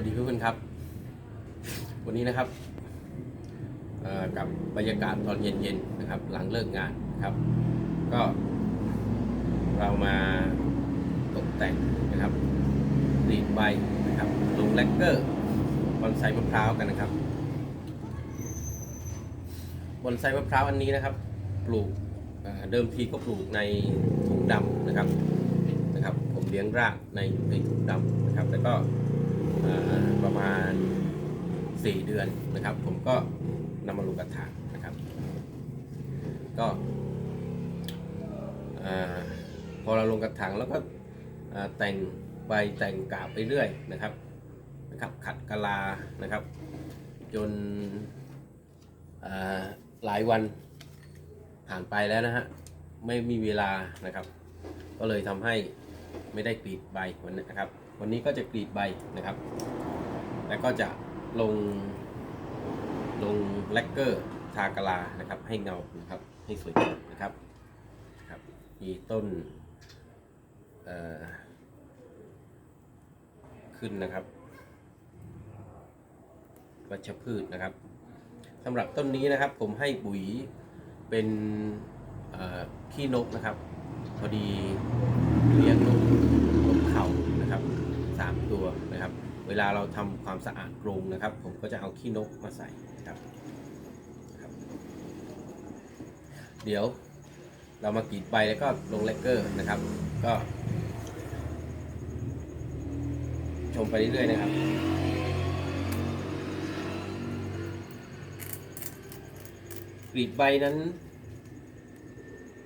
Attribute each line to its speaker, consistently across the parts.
Speaker 1: วัสดีเพื่อนๆครับ วันนี้นะครับกับบรรยากาศตอนเย็นๆนะครับ หลังเลิกงานนครับ ก็เรามาตกแต่งนะครับรีดใบนะครับลงแลกเกอร์บอนไซมะพร้าวกันนะครับบอนไซมะพร้าวอันนี้นะครับ ปลูกเเดิมทีก็ปลูกในถุงดำนะครับนะครับ ผมเลี้ยงรากในในถุงดำนะครับแล้วก็ ประมาณ 4 เดือนนะครับ ผมก็นำมาลงกระถางนะครับ ก็พอเราลงกระถางแล้วก็แต่งใบแต่งกาบไปเรื่อยนะครับนะครับขัดกะลานะครับ จนหลายวันผ่านไปแล้วนะฮะไม่มีเวลานะครับ ก็เลยทำให้ไม่ได้กรีดใบวันนี้นะครับ วันนี้ก็จะกรีดใบนะครับ แล้วก็จะลงลงแลกเกอร์ทากะลานะครับ ให้เงานะครับ ให้สวยงามนะครับครับมีต้นเอ่อขึ้นนะครับวัชพืชนะครับสำหรับต้นนี้นะครับผมให้ปุ๋ยเป็นขี้นกนะครับ พอดีเลี้ยงนกเขานะครับสามตัวนะครับ เวลาเราทำความสะอาดกรงนะครับ ผมก็จะเอาขี้นกมาใส่นะครับรบเดี๋ยวเรามากรีดใบแล้วก็ลงแลกเกอร์นะครับ ก็ ชมไปเรื่อยๆนะครับกรีดใบนั้น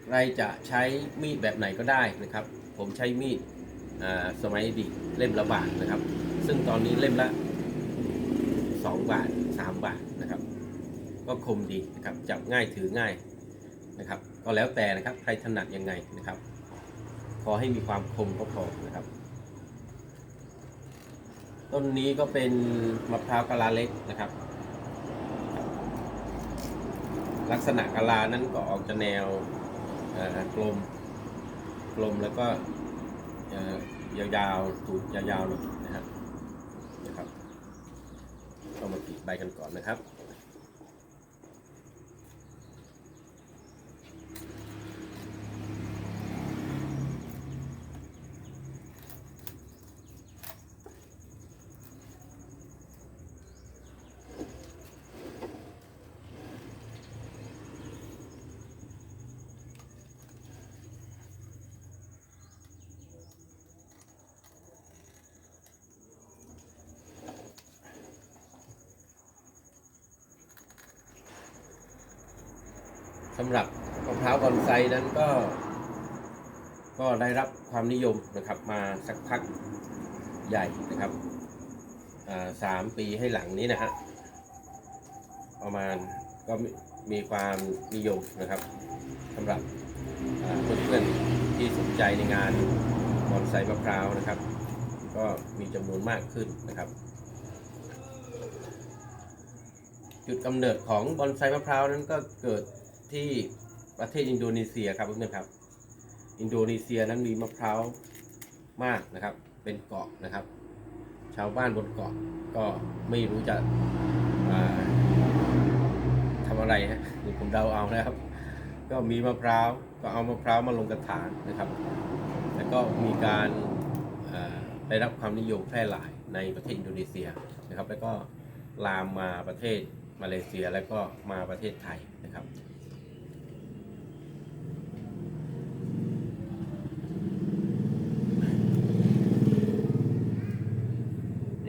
Speaker 1: ใครจะใช้มีดแบบไหนก็ได้นะครับ ผมใช้มีดสมัยอดีตเล่มละบาทนะครับ ซึ่งตอนนี้เล่มละ 2 บาท 3 บาทนะครับ ก็คมดีนะครับจับง่ายถือง่ายนะครับ ก็แล้วแต่นะครับใครถนัดยังไงนะครับ ขอให้มีความคมก็พอนะครับ ต้นนี้ก็เป็นมะพร้าวกะลาเล็กนะครับ ลักษณะกะลานั้นก็ออกจะแนวเอ่อกลมกลมแล้วก็เอ่อยาวๆตูดยาวๆหน่อยนะครับนะครับก็มากรีด ใบกันก่อนนะครับ สำหรับมะพร้าวบอนไซนั้นก็ ก็ได้รับความนิยมนะครับมาสักพักใหญ่นะครับสามปีให้หลังนี้นะฮะประมาณก็มีความนิยมนะครับสำหรับอ่าเพื่อนๆที่สนใจในงานบอนไซมะพร้าวนะครับ ก็มีจำนวนมากขึ้นนะครับ จุดกำเนิดของบอนไซมะพร้าวนั้นก็เกิด ที่ประเทศอินโดนีเซียครับเพื่อนๆครับ อินโดนีเซียนั้นมีมะพร้าวมากนะครับ เป็นเกาะนะครับ ชาวบ้านบนเกาะก็ไม่รู้จะอ่าทำอะไรฮะนี่ผมเดาเอานะครับ ก็มีมะพร้าวก็เอามะพร้าวมาลงกระถางนะครับ แล้วก็มีการได้รับความนิยมแพร่หลายในประเทศอินโดนีเซียนะครับ แล้วก็ลามมาประเทศมาเลเซียแล้วก็มาประเทศไทยนะครับ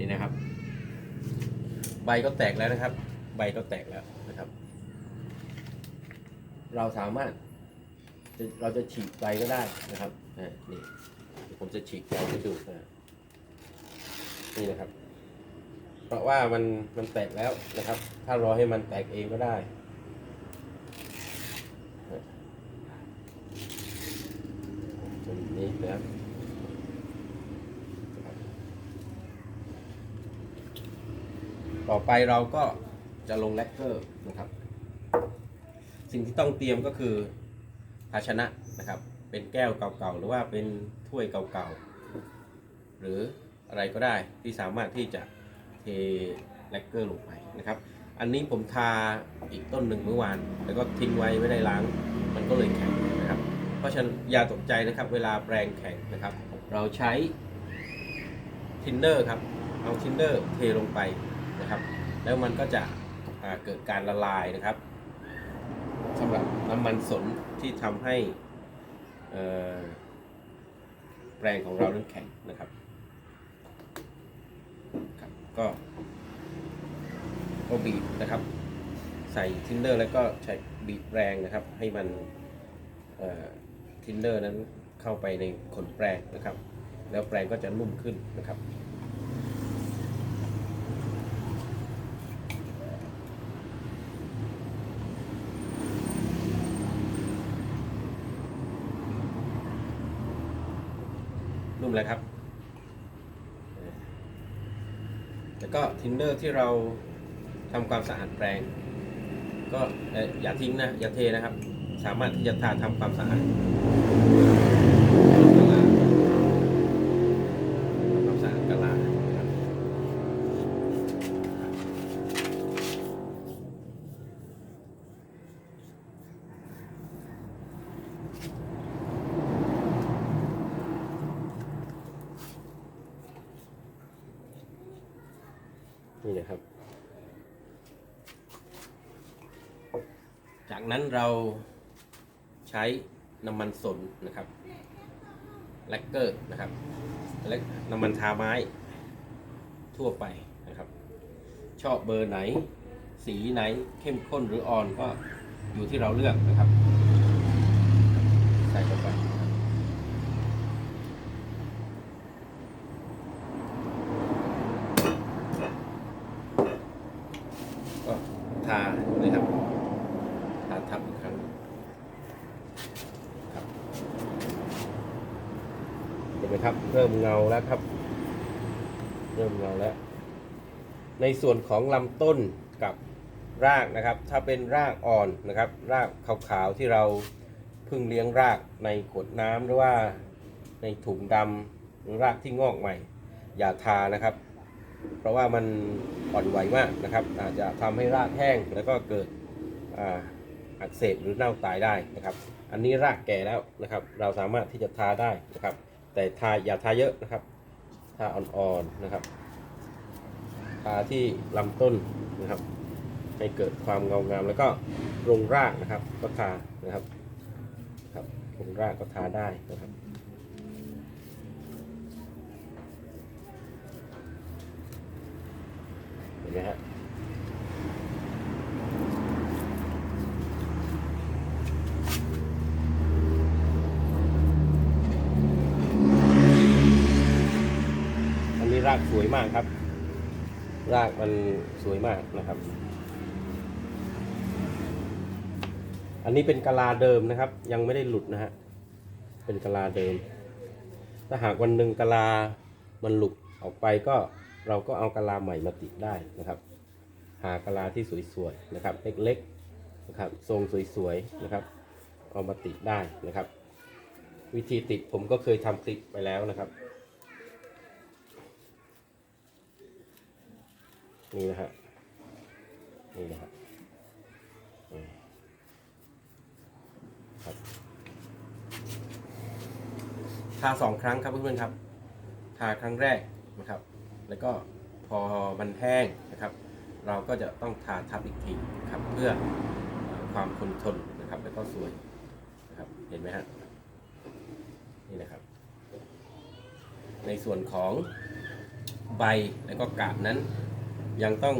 Speaker 1: นี่นะครับ ใบก็แตกแล้วนะครับ ใบก็แตกแล้วนะครับ เราสามารถจะเราจะฉีกใบก็ได้นะครับนี่ผมจะฉีกใบให้ดูนะนี่นะครับ เพราะว่ามันมันแตกแล้วนะครับ ถ้ารอให้มันแตกเองก็ได้นอย่นะครับ ต่อไปเราก็จะลงแลกเกอร์นะครับ สิ่งที่ต้องเตรียมก็คือภาชนะนะครับ เป็นแก้วเก่าๆหรือว่าเป็นถ้วยเก่าๆหรืออะไรก็ได้ที่สามารถที่จะเทแลกเกอร์ลงไปนะครับ อันนี้ผมทาอีกต้นหนึ่งเมื่อวาน แล้วก็ทิ้งไว้ไม่ได้ล้าง มันก็เลยแข็งนะครับ เพราะฉะนั้นอย่าตกใจนะครับ เวลาแปรงแข็งนะครับ เราใช้ทินเนอร์ครับเอาทินเนอร์เทลงไป นะครับ แล้วมันก็จะเกิดการละลายนะครับสำหรับน้ำมันสนที่ทำให้แปรงของเรานั้นแข็งนะครับครับ ก็ก็บีบนะครับ ใส่ทินเนอร์แล้วก็ใช้บีบแรงนะครับ ให้มันทินเนอร์นั้นเข้าไปในขนแปรงนะครับ แล้วแปรงก็จะนุ่มขึ้นนะครับ นุ่มเลยครับแล้วก็ทินเนอร์ที่เราทำความสะอาดแปรงก็เอ่ออย่าทิ้งนะ อย่าเทนะครับ สามารถที่จะทาทำความสะอาดกะลาทำความสะอาดกะลานะครับนี่นะครับ จากนั้นเราใช้น้ำมันสนนะครับแลกเกอร์นะครับและน้ำมันทาไม้ทั่วไปนะครับ ชอบเบอร์ไหน สีไหนเข้มข้นหรืออ่อนก็อยู่ที่เราเลือกนะครับ ใส่เข้าไปนะครับก็ทาเลยครับ ทาทับอีกครั้งครับเห็นไหมครับ เงาแล้วครับ เริ่มเงาแล้ว ในส่วนของลำต้นกับรากนะครับ ถ้าเป็นรากอ่อนนะครับ รากขาวๆที่เราเพิ่งเลี้ยงรากในขวดน้ำหรือว่าในถุงดำหรือรากที่งอกใหม่ อย่าทานะครับ เพราะว่ามันอ่อนไหวมากนะครับ อาจจะทำให้รากแห้งแล้วก็เกิดออักเสบหรือเน่าตายได้นะครับ อันนี้รากแก่แล้วนะครับ เราสามารถที่จะทาได้นะครับ แต่ทาอย่าทาเยอะนะครับ ทาอ่อนๆนะครับ ทาที่ลำต้นนะครับ ให้เกิดความเงางามแล้วก็ลงรากนะครับ ก็ทานะครับครับลงรากก็ทาได้นะครับ เห็นไหมฮะ อันนี้รากส วยมากครับ รากมันสวยมากนะครับ อันนี้เป็นกะลาเดิมนะครับ ยังไม่ได้หลุดนะฮะ เป็นกะลาเดิม ถ้าหากวันหนึ่งกะลามันหลุดออกไปก็เราก็เอากะลาใหม่มาติดได้นะครับ หากะลาที่สวยๆนะครับ เล็กๆนะครับ ทรงสวยๆนะครับ เอามาติดได้นะครับ วิธีติดผมก็เคยทำคลิปไปแล้วนะครับ นี่นะฮะนี่นะครับครับทาสองครั้งครับเพื่อนๆครับทาครั้งแรกนะครับ แล้วก็พอมันแห้งนะครับ เราก็จะต้องทาทับอีกทีครับเพื่อความคงทนนะครับ แล้วก็สวยนะครับเห็นไหมฮะนี่นะครับ ในส่วนของใบแล้วก็กาบนั้น ยังต้อง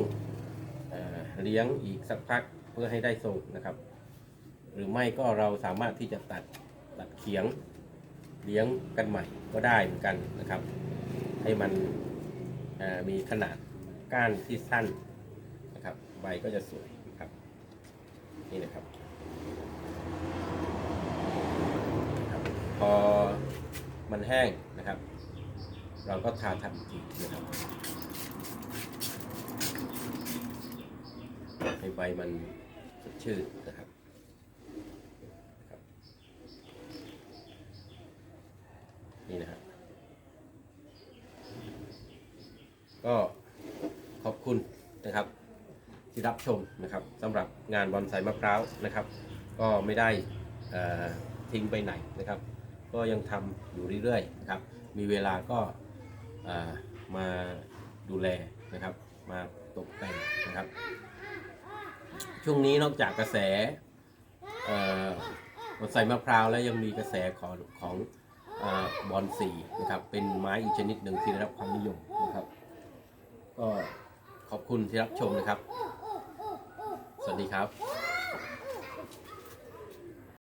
Speaker 1: เอเลี้ยงอีกสักพักเพื่อให้ได้ทรงนะครับ หรือไม่ก็เราสามารถที่จะตัดตัดเขียงเลี้ยงกันใหม่ก็ได้เหมือนกันนะครับ ให้มันมีขนาดก้านที่สั้นนะครับใบก็จะสวยนะครับนี่นะครับครับพอมันแห้งนะครับ เราก็ทาทับอีกทีนะครับ ใบมันสดชื่นนะครับนี่นะครับก็ขอบคุณนะครับที่รับชมนะครับสำหรับงานบอนไซมะพร้าวนะครับ ก็ไม่ได้ทิ้งไปไหนนะครับ ก็ยังทำอยู่เรื่อยๆนะครับ มีเวลาก็มาดูแลนะครับ มาตกแต่งนะครับ ช่วงนี้นอกจากกระแสเอ่อบอนไซมะพร้าวแล้วยังมีกระแสของของอบอนสีนะครับ เป็นไม้อีกชนิดหนึ่งที่ได้รับความนิยมนะครับ ก็ขอบคุณที่รับชมนะครับ สวัสดีครับ